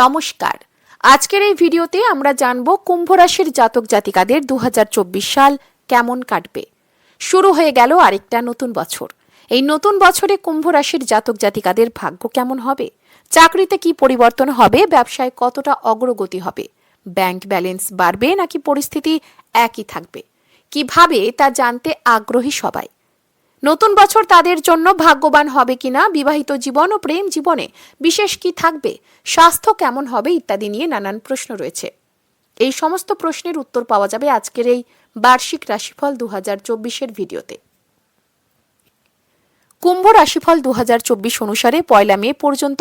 নমস্কার। আজকের এই ভিডিওতে আমরা জানব কুম্ভ রাশির জাতক জাতিকাদের দুহাজার চব্বিশ সাল কেমন কাটবে। শুরু হয়ে গেল আরেকটা নতুন বছর। এই নতুন বছরে কুম্ভ রাশির জাতক জাতিকাদের ভাগ্য কেমন হবে? চাকরিতে কি পরিবর্তন হবে? ব্যবসায় কতটা অগ্রগতি হবে? ব্যাংক ব্যালেন্স বাড়বে নাকি পরিস্থিতি একই থাকবে? কীভাবে তা জানতে আগ্রহী সবাই? নতুন বছর তাদের জন্য ভাগ্যবান হবে কিনা, বিবাহিত জীবন ও প্রেম জীবনে বিশেষ কি থাকবে, স্বাস্থ্য কেমন হবে ইত্যাদি নিয়ে নানান প্রশ্ন রয়েছে। এই সমস্ত প্রশ্নের উত্তর পাওয়া যাবে আজকের এই বার্ষিক রাশিফল দু হাজার চব্বিশের ভিডিওতে। কুম্ভ রাশিফল দু হাজার চব্বিশ অনুসারে পয়লা মে পর্যন্ত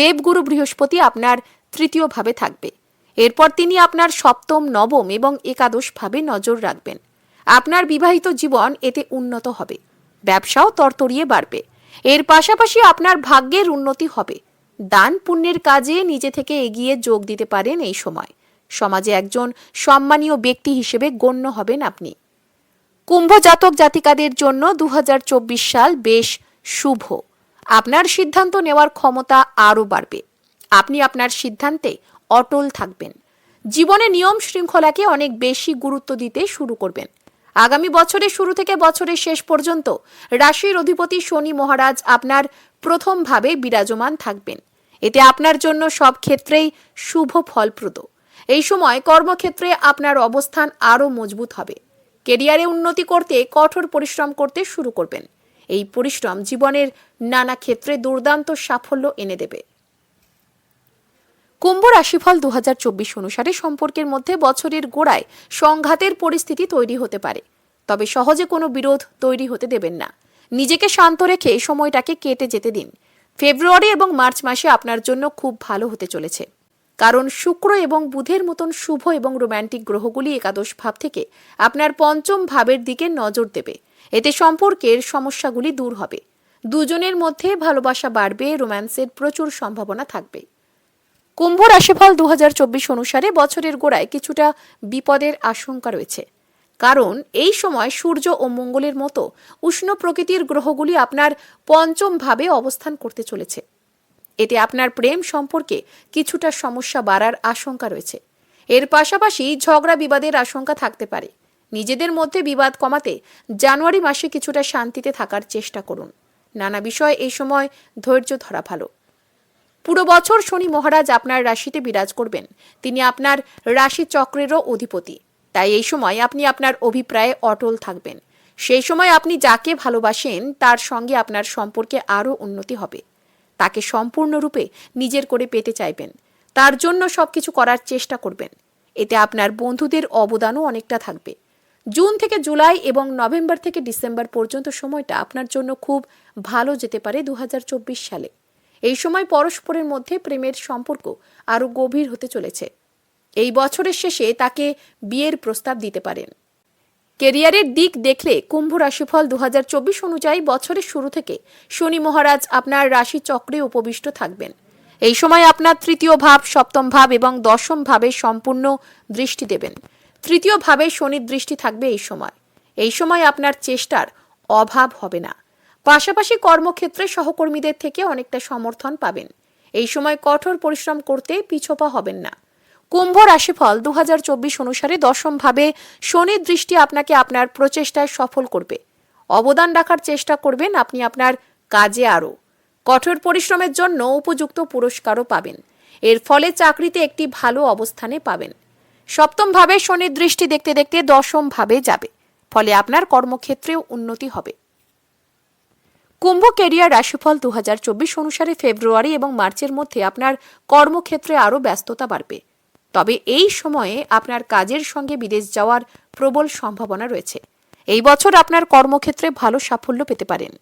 দেবগুরু বৃহস্পতি আপনার তৃতীয় ভাবে থাকবে। এরপর তিনি আপনার সপ্তম, নবম এবং একাদশ ভাবে নজর রাখবেন। আপনার বিবাহিত জীবন এতে উন্নত হবে। ব্যবসাও তরতরিয়ে বাড়বে। এর পাশাপাশি আপনার ভাগ্যের উন্নতি হবে। দান পুণ্যের কাজে নিজে থেকে এগিয়ে যোগ দিতে পারেন এই সময়। সমাজে একজন সম্মানীয় ব্যক্তি হিসেবে গণ্য হবেন আপনি। কুম্ভ জাতক জাতিকাদের জন্য দু হাজার চব্বিশ সাল বেশ শুভ। আপনার সিদ্ধান্ত নেওয়ার ক্ষমতা আরও বাড়বে। আপনি আপনার সিদ্ধান্তে অটল থাকবেন। জীবনে নিয়ম শৃঙ্খলাকে অনেক বেশি গুরুত্ব দিতে শুরু করবেন। আগামী বছরের শুরু থেকে বছরের শেষ পর্যন্ত রাশির অধিপতি শনি মহারাজ আপনার প্রথমভাবে বিরাজমান থাকবেন। এতে আপনার জন্য সব ক্ষেত্রেই শুভ ফলপ্রদ। এই সময় কর্মক্ষেত্রে আপনার অবস্থান আরও মজবুত হবে। কেরিয়ারে উন্নতি করতে, কঠোর পরিশ্রম করতে শুরু করবেন। এই পরিশ্রম জীবনের নানা ক্ষেত্রে দুর্দান্ত সাফল্য এনে দেবে। কুম্ভ রাশিফল দু হাজার চব্বিশ অনুসারে সম্পর্কের মধ্যে বছরের গোড়ায় সংঘাতের পরিস্থিতি তৈরি হতে পারে। তবে সহজে কোনো বিরোধ তৈরি হতে দেবেন না। নিজেকে শান্ত রেখে সময়টাকে কেটে যেতে দিন। ফেব্রুয়ারি এবং মার্চ মাসে আপনার জন্য খুব ভালো হতে চলেছে। কারণ শুক্র এবং বুধের মতন শুভ এবং রোম্যান্টিক গ্রহগুলি একাদশ ভাব থেকে আপনার পঞ্চম ভাবের দিকে নজর দেবে। এতে সম্পর্কের সমস্যাগুলি দূর হবে। দুজনের মধ্যে ভালোবাসা বাড়বে, রোম্যান্সের প্রচুর সম্ভাবনা থাকবে। কুম্ভ রাশিফল দু হাজার চব্বিশ অনুসারে বছরের গোড়ায় কিছুটা বিপদের আশঙ্কা রয়েছে। কারণ এই সময় সূর্য ও মঙ্গলের মতো উষ্ণ প্রকৃতির গ্রহগুলি আপনার পঞ্চম ভাবে অবস্থান করতে চলেছে। এতে আপনার প্রেম সম্পর্কে কিছুটা সমস্যা বাড়ার আশঙ্কা রয়েছে। এর পাশাপাশি ঝগড়া বিবাদের আশঙ্কা থাকতে পারে। নিজেদের মধ্যে বিবাদ কমাতে জানুয়ারি মাসে কিছুটা শান্তিতে থাকার চেষ্টা করুন। নানা বিষয় এই সময় ধৈর্য ধরা ভালো। পুরো বছর শনি মহারাজ আপনার রাশিতে বিরাজ করবেন। তিনি আপনার রাশি চক্রেরও অধিপতি। তাই এই সময় আপনি আপনার অভিপ্রায়ে অটল থাকবেন। সেই সময় আপনি যাকে ভালোবাসেন, তার সঙ্গে আপনার সম্পর্কে আরও উন্নতি হবে। তাকে সম্পূর্ণরূপে নিজের করে পেতে চাইবেন। তার জন্য সবকিছু করার চেষ্টা করবেন। এতে আপনার বন্ধুদের অবদানও অনেকটা থাকবে। জুন থেকে জুলাই এবং নভেম্বর থেকে ডিসেম্বর পর্যন্ত সময়টা আপনার জন্য খুব ভালো যেতে পারে দু হাজার চব্বিশ সালে। এই সময় পরস্পরের মধ্যে প্রেমের সম্পর্ক আরও গভীর হতে চলেছে। এই বছরের শেষে তাকে বিয়ের প্রস্তাব দিতে পারেন। কেরিয়ারের দিক দেখলে কুম্ভ রাশিফল দু হাজার চব্বিশ অনুযায়ী বছরের শুরু থেকে শনি মহারাজ আপনার রাশি চক্রে উপবিষ্ট থাকবেন। এই সময় আপনার তৃতীয় ভাব, সপ্তম ভাব এবং দশম ভাবে সম্পূর্ণ দৃষ্টি দেবেন। তৃতীয় ভাবে শনির দৃষ্টি থাকবে এই সময়। এই সময় আপনার চেষ্টার অভাব হবে না। পাশাপাশি কর্মক্ষেত্রে সহকর্মীদের থেকে অনেকটা সমর্থন পাবেন। এই সময় কঠোর পরিশ্রম করতে পিছপা হবেন না। কুম্ভ রাশিফল দু হাজার চব্বিশ অনুসারে দশমভাবে শনির দৃষ্টি আপনাকে আপনার প্রচেষ্টায় সফল করবে। অবদান রাখার চেষ্টা করবেন আপনি আপনার কাজে আরও। কঠোর পরিশ্রমের জন্য উপযুক্ত পুরস্কারও পাবেন। এর ফলে চাকরিতে একটি ভালো অবস্থানে পাবেন। সপ্তমভাবে শনির দৃষ্টি দেখতে দেখতে দশমভাবে যাবে। ফলে আপনার কর্মক্ষেত্রেও উন্নতি হবে। কুম্ভ কেরিয়ার রাশিফল দু হাজার চব্বিশ অনুসারে ফেব্রুয়ারি এবং মার্চের মধ্যে আপনার কর্মক্ষেত্রে আরও ব্যস্ততা বাড়বে। তবে এই সময়ে আপনার কাজের সঙ্গে বিদেশ যাওয়ার প্রবল সম্ভাবনা রয়েছে। এই বছর আপনার কর্মক্ষেত্রে ভালো সাফল্য পেতে পারেন।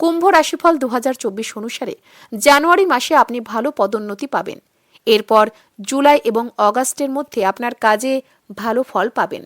কুম্ভ রাশিফল দু হাজার চব্বিশ অনুসারে জানুয়ারি মাসে আপনি ভালো পদোন্নতি পাবেন। এরপর জুলাই এবং অগাস্টের মধ্যে আপনার কাজে ভালো ফল পাবেন।